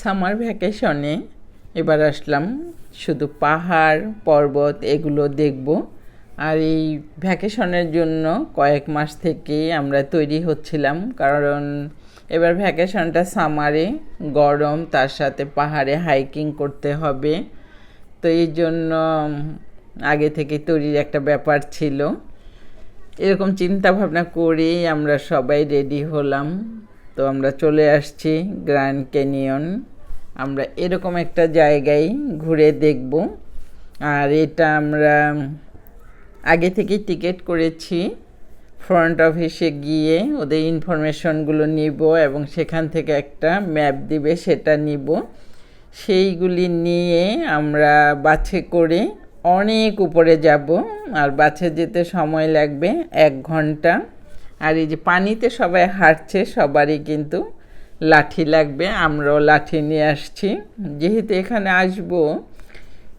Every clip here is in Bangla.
সামার ভ্যাকেশনে এবার আসলাম। শুধু পাহাড়, পর্বত এগুলো দেখব। আর এই ভ্যাকেশনের জন্য কয়েক মাস থেকেই আমরা তৈরি হচ্ছিলাম। কারণ এবার ভ্যাকেশনটা সামারে গরম, তার সাথে পাহাড়ে হাইকিং করতে হবে। তো এই জন্য আগে থেকে তৈরির একটা ব্যাপার ছিল। এরকম চিন্তা ভাবনা করেই আমরা সবাই রেডি হলাম। তো আমরা চলে আসছি গ্র্যান্ড ক্যানিয়ন। আমরা এরকম একটা জায়গায় ঘুরে দেখব। আর এটা আমরা আগে থেকেই টিকিট করেছি। ফ্রন্ট অফিসে গিয়ে ওদের ইনফরমেশনগুলো নিব এবং সেখান থেকে একটা ম্যাপ দিবে, সেটা নিব। সেইগুলি নিয়ে আমরা বাছে করে অনেক উপরে যাব। আর বাছে যেতে সময় লাগবে এক ঘণ্টা। আর এই যে পানিতে সবাই হাঁটছে, সবারই কিন্তু লাঠি লাগবে। আমরাও লাঠি নিয়ে আসছি। যেহেতু এখানে আসব,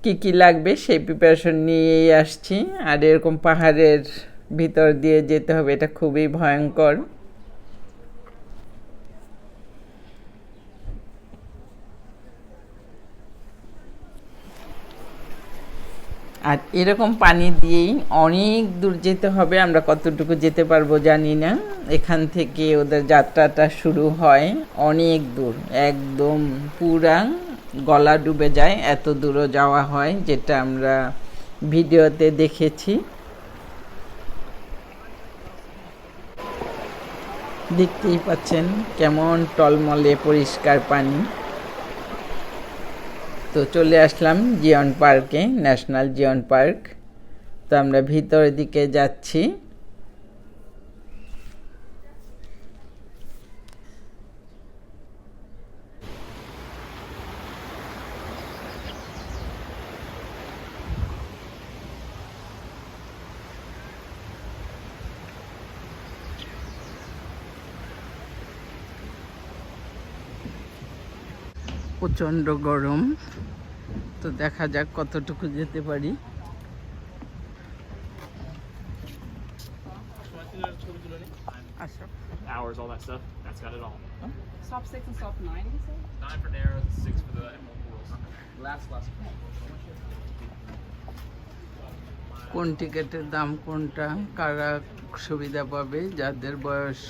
কি কি লাগবে সেই প্রিপারেশন নিয়েই আসছি। আর এরকম পাহাড়ের ভিতর দিয়ে যেতে হবে, এটা খুবই ভয়ঙ্কর। আর এরকম পানি দিয়েই অনেক দূর যেতে হবে, আমরা কতটুকু যেতে পারব জানি না। এখান থেকে ওদের যাত্রাটা শুরু হয় অনেক দূর, একদম পুরা গলা ডুবে যায় এত দূরও যাওয়া হয়, যেটা আমরা ভিডিওতে দেখেছি। দেখতেই পাচ্ছেন কেমন টলমলে পরিষ্কার পানি। তো চলে আসলাম জিয়ন পার্কে, ন্যাশনাল জিয়ন পার্ক। তো আমরা ভিতরের দিকে যাচ্ছি। প্রচণ্ড গরম। তো দেখা যাক কতটুকু যেতে পারি। কোন টিকেটের দাম কোনটা? কারা সুবিধা পাবে? যাদের বয়স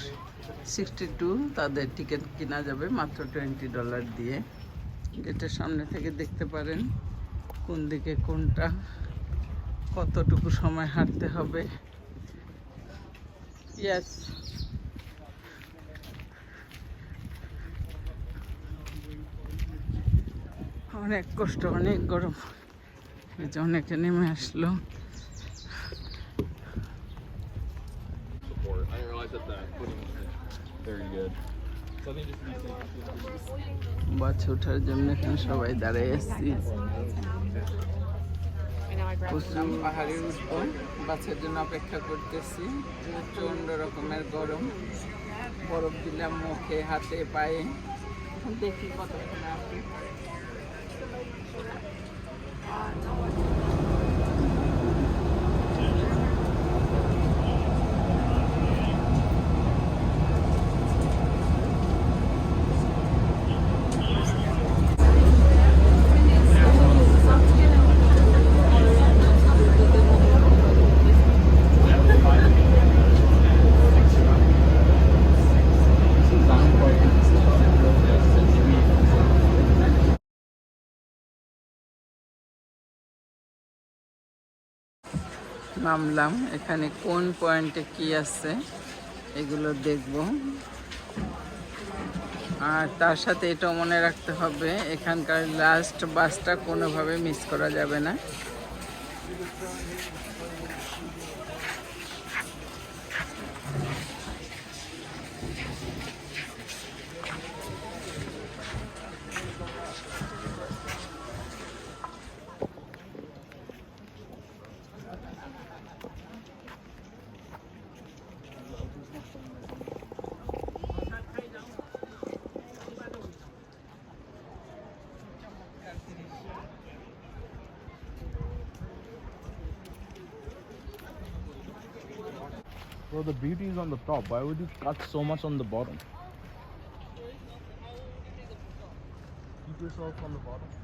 সিক্সটি টু তাদের টিকিট কেনা যাবে মাত্র টোয়েন্টি ডলার দিয়ে। গেটের সামনে থেকে দেখতে পারেন কোন দিকে কোনটা কতটুকু সময় হাঁটতে হবে। ইয়াস অনেক কষ্ট, অনেক গরম। অনেকে নেমে আসলো। Very good. বাস ওঠার জন্য এখানে সবাই দাঁড়ায় এসছি I grabbed উঠবো বাসের জন্য অপেক্ষা করতেছি। প্রচণ্ড রকমের গরম। বরফ দিলাম মুখে, হাতে, পায়ে। দেখি কতক্ষণ নামলাম। এখানে কোন পয়েন্টে কি আছে, এগুলো দেখব। আর তার সাথে এটাও মনে রাখতে হবে, এখানকার লাস্ট বাসটা কোনোভাবে মিস করা যাবে না। Bro, the beauty is on the top. Why would you cut so much on the bottom? Keep yourself on the bottom.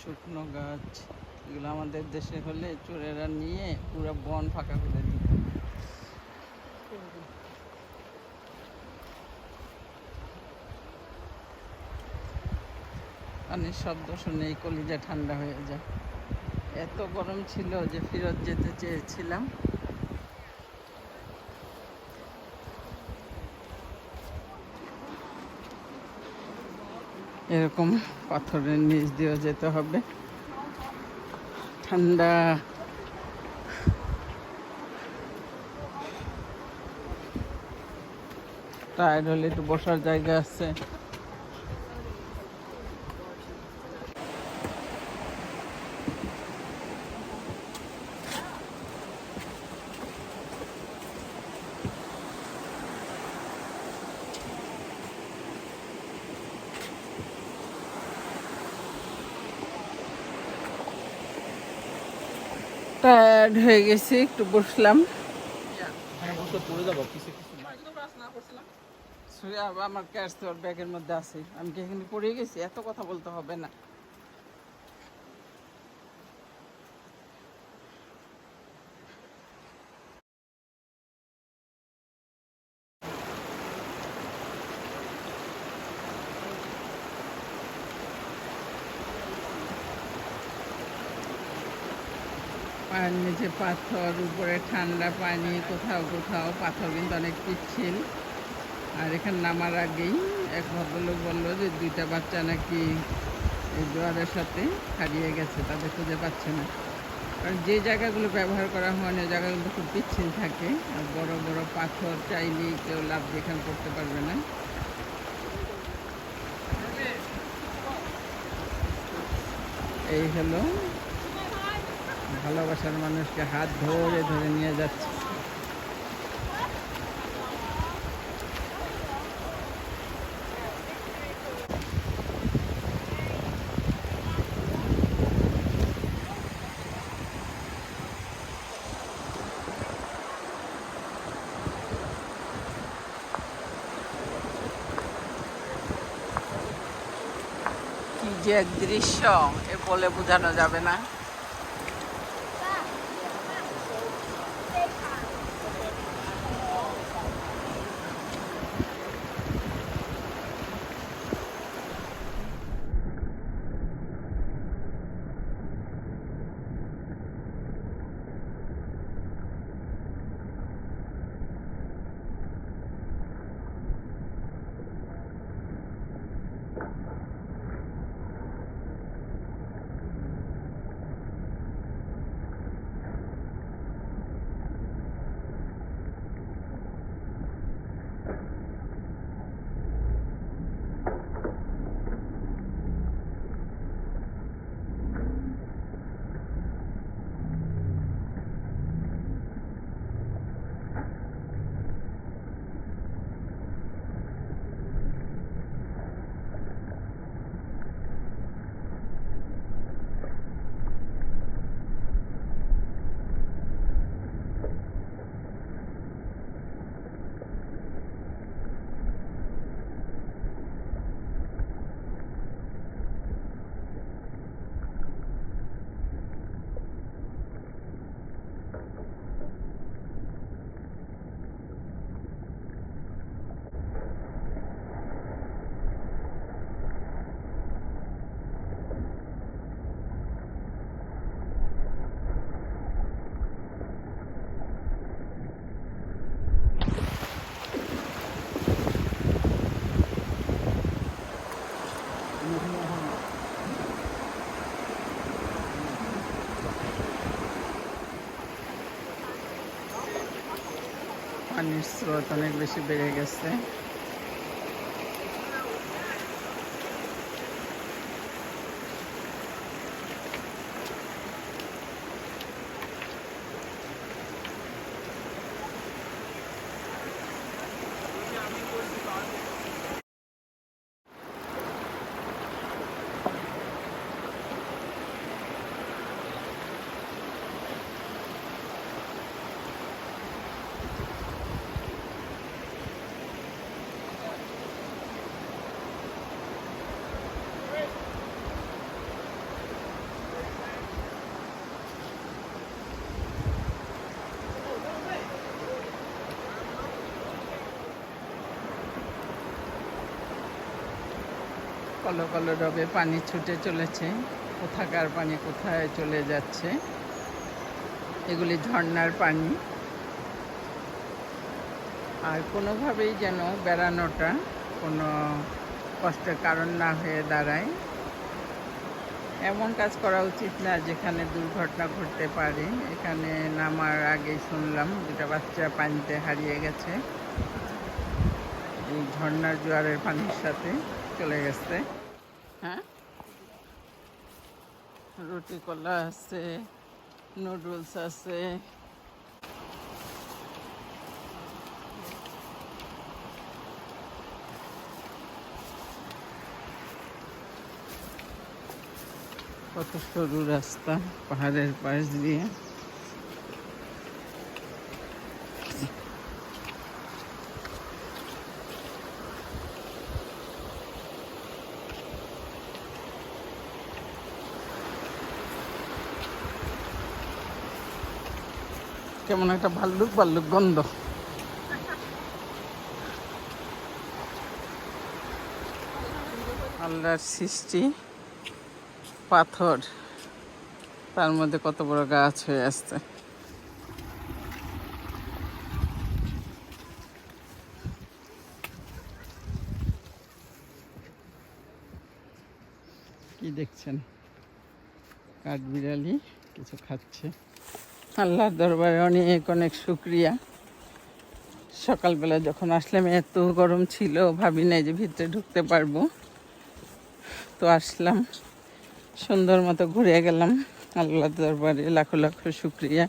শুকনো গাছ, এগুলো আমাদের দেশে হলে চোরেরা নিয়ে পুরো বন ফাঁকা করে দিত। পানির শব্দ শুনে কলিজা ঠান্ডা হয়ে যায়। এত গরম ছিল যে ফেরত যেতে চেয়েছিলাম। এরকম পাথরের নিচ দিয়েও যেতে হবে। ঠান্ডা। টায়ার হলে একটু বসার জায়গা আছে। টায়ার্ড হয়ে গেছি, একটু বসলাম। আমার ক্যাশ তো ব্যাগের মধ্যে আছে। আমি কি এখানে পড়ে গেছি? এত কথা বলতে হবে না। নিচে পাথর, উপরে ঠান্ডা পানি, কোথাও কোথাও পাথর কিন্তু অনেক পিচ্ছিল। আর এখানে নামার আগেই এক ভদ্রলোক বলল যে দুইটা বাচ্চা নাকি এই জোয়ারের সাথে হারিয়ে গেছে, তাদের খুঁজে পাচ্ছে না। কারণ যে জায়গাগুলো ব্যবহার করা হয় না জায়গাগুলো খুব পিচ্ছিল থাকে। আর বড় বড় পাথর চাইলেই কেউ লাভ যেখানে করতে পারবে না। এই হলো ভালোবাসার মানুষকে হাত ধরে ধরে নিয়ে যাচ্ছে। যে দৃশ্য এ বলে বোঝানো যাবে না। স্রোত অনেক বেশি বেড়ে গেছে। কলো কলো রবে পানি ছুটে চলেছে। কোথাকার পানি, কোথায় চলে যাচ্ছে? এগুলি ঝর্নার পানি। আর কোনোভাবেই যেন বেড়ানোটা কোনো কষ্টের কারণ না হয়ে দাঁড়ায়। এমন কাজ করা উচিত না যেখানে দুর্ঘটনা ঘটতে পারে। এখানে নামার আগেই শুনলাম দুটা বাচ্চা পানিতে হারিয়ে গেছে। এই ঝর্ণার জোয়ারের পানির সাথে। চলে গেছে হ্যাঁ রুটি কলা আছে নুডলস আছে কত সরু রাস্তা পাহাড়ের পাশ দিয়ে কেমন একটা ভাল্লুক ভাল্লুক গন্ধ। আল্লাহর সৃষ্টি পাথর, তার মধ্যে কত বড় গাছ হয়ে আসছে। কি দেখছেন? কাঠবিড়ালি কিছু খাচ্ছে। আল্লাহর দরবারে অনেক অনেক শুক্রিয়া। সকালবেলা যখন আসলাম, এত গরম ছিল, ভাবি নাই যে ভিতরে ঢুকতে পারব। তো আসলাম, সুন্দর মতো ঘুরে গেলাম। আল্লাহ দরবারে লাখো লাখো শুক্রিয়া।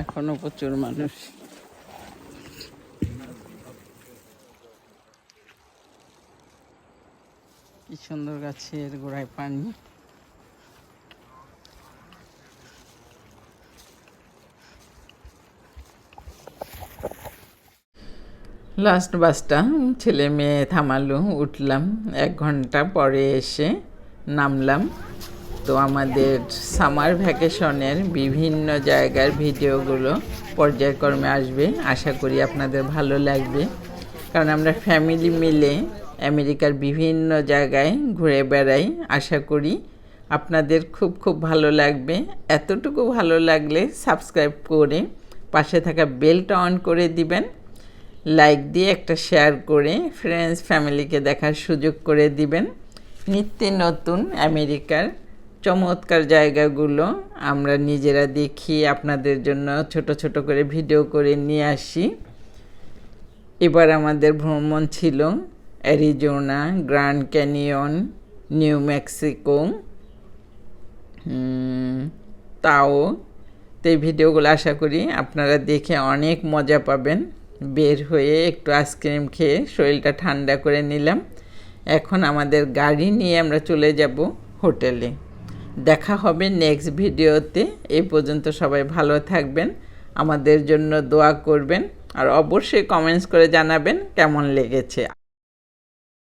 এখনও প্রচুর মানুষ। কি সুন্দর গাছের গোড়ায় পানি। লাস্ট বাসটা ছেলে মেয়ে থামালো, উঠলাম। এক ঘণ্টা পরে এসে নামলাম। তো আমাদের সামার ভ্যাকেশনের বিভিন্ন জায়গার ভিডিওগুলো পর্যায়ক্রমে আসবে। আশা করি আপনাদের ভালো লাগবে। কারণ আমরা ফ্যামিলি মিলে আমেরিকার বিভিন্ন জায়গায় ঘুরে বেড়াই। আশা করি আপনাদের খুব খুব ভালো লাগবে। এতটুকু ভালো লাগলে সাবস্ক্রাইব করে পাশে থাকা বেলটা অন করে দিবেন। লাইক দিয়ে একটা শেয়ার করে ফ্রেন্ডস ফ্যামিলিকে দেখার সুযোগ করে দিবেন। নিত্য নতুন আমেরিকার চমৎকার জায়গাগুলো আমরা নিজেরা দেখি, আপনাদের জন্য ছোট ছোট করে ভিডিও করে নিয়ে আসি। এবার আমাদের ভ্রমণ ছিল Arizona Grand Canyon New Mexico তাও। তো এই ভিডিওগুলো আশা করি আপনারা দেখে অনেক মজা পাবেন। বের হয়ে একটু আইসক্রিম খেয়ে শরীরটা ঠান্ডা করে নিলাম। এখন আমাদের গাড়ি নিয়ে আমরা চলে যাব হোটেলে। দেখা হবে নেক্সট ভিডিওতে। এই পর্যন্ত সবাই ভালো থাকবেন, আমাদের জন্য দোয়া করবেন। আর অবশ্যই কমেন্টস করে জানাবেন কেমন লেগেছে।